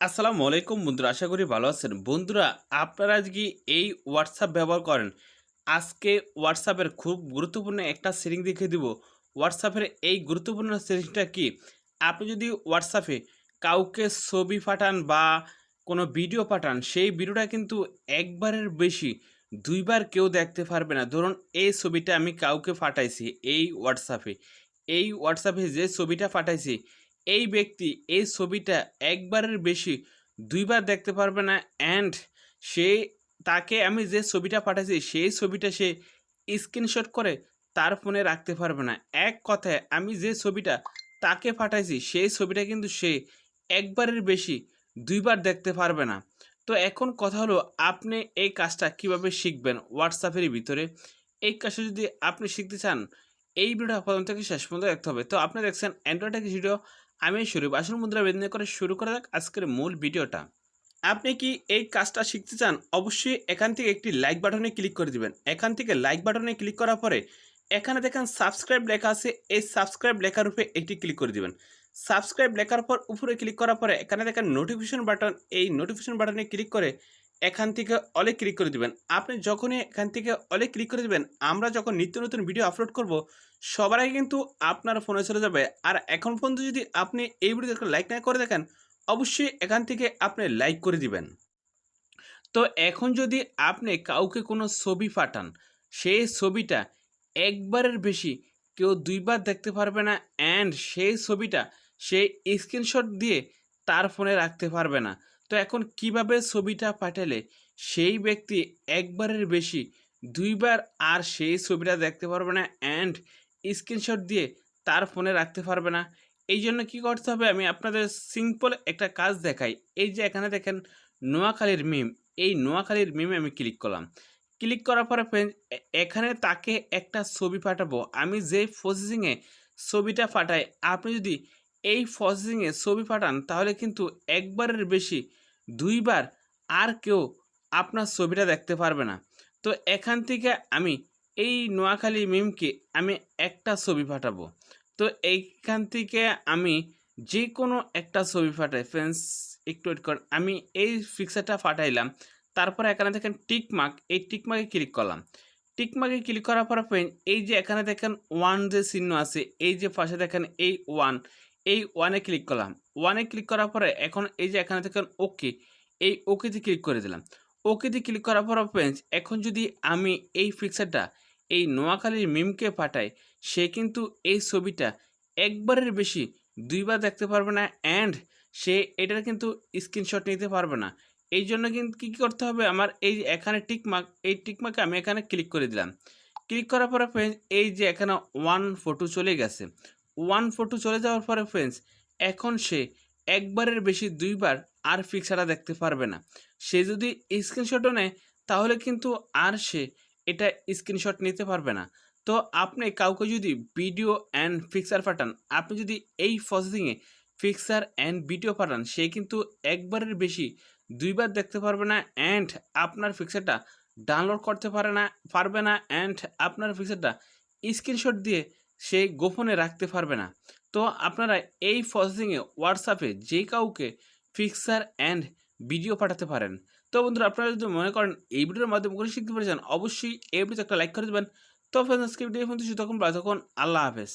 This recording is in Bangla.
আসসালামু আলাইকুম বন্ধুরা, আশা করি ভালো আছেন। বন্ধুরা, আপনারা আজকে এই হোয়াটসঅ্যাপ ব্যবহার করেন? আজকে হোয়াটসঅ্যাপের খুব গুরুত্বপূর্ণ একটা সেটিং দেখিয়ে দিব। হোয়াটসঅ্যাপের এই গুরুত্বপূর্ণ সেটিংটা কি? আপনি যদি হোয়াটসঅ্যাপে কাউকে ছবি পাঠান বা কোনো ভিডিও পাঠান, সেই ভিডিওটা কিন্তু একবারের বেশি, দুইবার কেউ দেখতে পারবে না। ধরুন, এই ছবিটা আমি কাউকে পাঠাইছি, এই হোয়াটসঅ্যাপে এই হোয়াটসঅ্যাপে যে ছবিটা পাঠাইছি এই ব্যক্তি এই ছবিটা একবারের বেশি, দুইবার দেখতে পারবে না অ্যান্ড সে তাকে আমি যে ছবিটা পাঠাইছি, সেই ছবিটা সে স্ক্রিনশট করে তার ফোনে রাখতে পারবে না। এক কথায় আমি যে ছবিটা তাকে পাঠাইছি, সেই ছবিটা কিন্তু সে একবারের বেশি, দুইবার দেখতে পারবে না। তো এখন কথা হলো, আপনি এই কাজটা কীভাবে শিখবেন হোয়াটসঅ্যাপের ভিতরে? এই কাজটা যদি আপনি শিখতে চান, এই ভিডিওটা প্রথম থেকে শেষ পর্যন্ত দেখতে হবে। তো আপনি দেখছেন অ্যান্ড্রয়েড ভিডিও আমি শুরু আসল মুদ্রা বেদনা করে শুরু করা যাক আজকের মূল ভিডিওটা। আপনি কি এই কাজটা শিখতে চান? অবশ্যই এখান থেকে একটি লাইক বাটনে ক্লিক করে দিবেন। এখান থেকে লাইক বাটনে ক্লিক করার পরে এখানে দেখেন সাবস্ক্রাইব লেখা আছে। এই সাবস্ক্রাইব লেখার উপরে একটি ক্লিক করে দিবেন। সাবস্ক্রাইব লেখার পর উপরে ক্লিক করার পরে এখানে দেখেন নোটিফিকেশন বাটন এই নোটিফিকেশন বাটনে ক্লিক করে এখান থেকে অলে ক্লিক করে দিবেন। আপনি যখনই এখান থেকে অলে ক্লিক করে দিবেন, আমরা যখন নিত্য নতুন ভিডিও আপলোড করব, সবার আগে কিন্তু আপনার ফোনে চলে যাবে। আর এখন পর্যন্ত যদি আপনি এই ভিডিওতে লাইক না করে দেখেন, অবশ্যই এখান থেকে আপনি লাইক করে দিবেন। তো এখন যদি আপনি কাউকে কোনো ছবি পাঠান, সেই ছবিটা একবারের বেশি কেউ দুইবার দেখতে পারবে না অ্যান্ড সেই ছবিটা সে স্ক্রিনশট দিয়ে তার ফোনে রাখতে পারবে না। তো এখন কীভাবে ছবিটা পাঠালে সেই ব্যক্তি একবারের বেশি দুইবার আর সেই ছবিটা দেখতে পারবে না অ্যান্ড স্ক্রিনশট দিয়ে তার ফোনে রাখতে পারবে না। এই জন্য কী করতে হবে? আমি আপনাদের সিম্পল একটা কাজ দেখাই। এই যে এখানে দেখেন নোয়াখালীর মিম এই নোয়াখালীর মিমে আমি ক্লিক করলাম। ক্লিক করার পরে এখানে তাকে একটা ছবি পাঠাবো। আমি যে প্রসেসিংয়ে ছবিটা পাঠাই, আপনি যদি এই প্রসেসিংয়ে ছবি পাঠান, তাহলে কিন্তু একবারের বেশি দুইবার আর কেউ আপনার ছবিটা দেখতে পারবে না। তো এখান থেকে আমি এই নোয়াখালী মিমকে আমি একটা ছবি পাঠাবো। তো এইখান থেকে আমি যে কোনো একটা ছবি পাঠাই ফ্রেন্ডস একটু ওয়েট কর। আমি এই পিকচারটা পাঠাইলাম, তারপরে এখানে দেখেন টিক মার্ক এই টিক মার্কে ক্লিক করলাম। টিক মার্কে ক্লিক করার পর ফ্রেন্ড এই যে এখানে দেখেন ওয়ান যে চিহ্ন আছে, এই যে পাশে দেখেন এই ওয়ান এই ওয়ানে ক্লিক করলাম। ওয়ানে ক্লিক করার পরে এখন এই যে এখানে দেখেন ওকে এই ওকেতে ক্লিক করে দিলাম। ওকেতে ক্লিক করার পর ফ্রেন্ডস এখন যদি আমি এই পিকচারটা এই নোয়াখালীর মিমকে পাঠাই, সে কিন্তু এই ছবিটা একবারের বেশি দুইবার দেখতে পারবে না অ্যান্ড সে এটার কিন্তু স্ক্রিনশট নিতে পারবে না। এই জন্য কিন্তু কী করতে হবে? আমার এই এখানে টিকমার্ক এই টিকমার্কে আমি এখানে ক্লিক করে দিলাম। ক্লিক করার পরে ফ্রেন্ডস এই যে এখানে ওয়ান ফটো চলে গেছে। ওয়ান ফটো চলে যাওয়ার পরে ফ্রেন্ডস এখন সে একবারের বেশি দুইবার আর পিকচারটা দেখতে পারবে না। সে যদি স্ক্রিনশটও নেয়, তাহলে কিন্তু আর সে এটা স্ক্রিনশট নিতে পারবে না। তো আপনি কাউকে যদি ভিডিও অ্যান্ড পিকচার পাঠান, আপনি যদি এই প্রসেসিংয়ে পিকচার অ্যান্ড ভিডিও পাঠান, সে কিন্তু একবারের বেশি দুইবার দেখতে পারবে না অ্যান্ড আপনার পিকচারটা ডাউনলোড করতে পারে না, পারবে না অ্যান্ড আপনার পিকচারটা স্ক্রিনশট দিয়ে সে গোপনে রাখতে পারবে না। তো আপনারা এই প্রসেসিংয়ে হোয়াটসঅ্যাপে যে কাউকে ফিক্সার অ্যান্ড ভিডিও পাঠাতে পারেন। তো বন্ধুরা, আপনারা যদি মনে করেন এই ভিডিওর মাধ্যমে করে শিখতে পেরেছেন, অবশ্যই এই ভিডিওতে একটা লাইক করে দেবেন। তো ফ্রেন্ডস আজকে ভিডিও তখন তখন আল্লাহ হাফেজ।